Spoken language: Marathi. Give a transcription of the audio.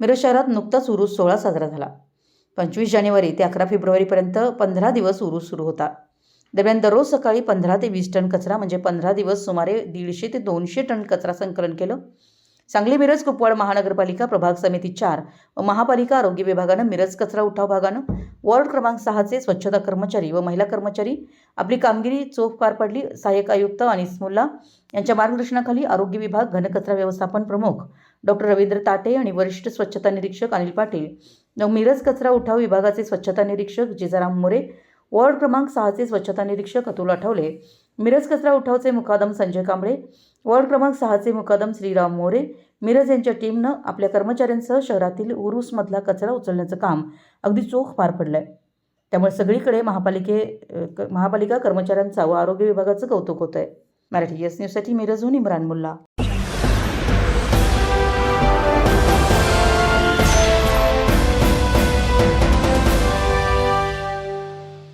मिरज शहरात नुकताच उरूस सोहळा साजरा झाला. पंचवीस जानेवारी ते अकरा फेब्रुवारीपर्यंत पंधरा दिवस उरूस सुरू होता. दरम्यान दररोज सकाळी पंधरा ते वीस टन कचरा म्हणजे पंधरा दिवस सुमारे दीडशे ते दोनशे टन कचरा संकलन केलं. सांगली मिरज कुपवाड महानगरपालिका प्रभाग समिती चार व महापालिका आरोग्य विभागानं मिरज कचरा उठाव भागानं वॉर्ड क्रमांक सहाचे स्वच्छता कर्मचारी व महिला कर्मचारी आपली कामगिरी चोख पार पडली. सहाय्यक आयुक्त अनिस मुल्ला यांच्या मार्गदर्शनाखाली आरोग्य विभाग घनकचरा व्यवस्थापन प्रमुख डॉक्टर रवींद्र ताटे आणि वरिष्ठ स्वच्छता निरीक्षक अनिल पाटील. मिरज कचरा उठाव विभागाचे स्वच्छता निरीक्षक जिजाराम मोरे. वॉर्ड क्रमांक सहाचे स्वच्छता निरीक्षक अतुल आठवले. मिरज कचरा उठावचे मुकादम संजय कांबळे. वॉर्ड क्रमांक सहाचे मुकादम श्रीराम मोरे. मिरज यांच्या टीमनं आपल्या कर्मचाऱ्यांसह शहरातील उरूसमधला कचरा उचलण्याचं काम अगदी चोख पार पडलं आहे त्यामुळे सगळीकडे महापालिके महापालिका कर्मचाऱ्यांचा व आरोग्य विभागाचं कौतुक होत आहे मराठी एस न्यूजसाठी मिरजहून इम्रान मुल्ला.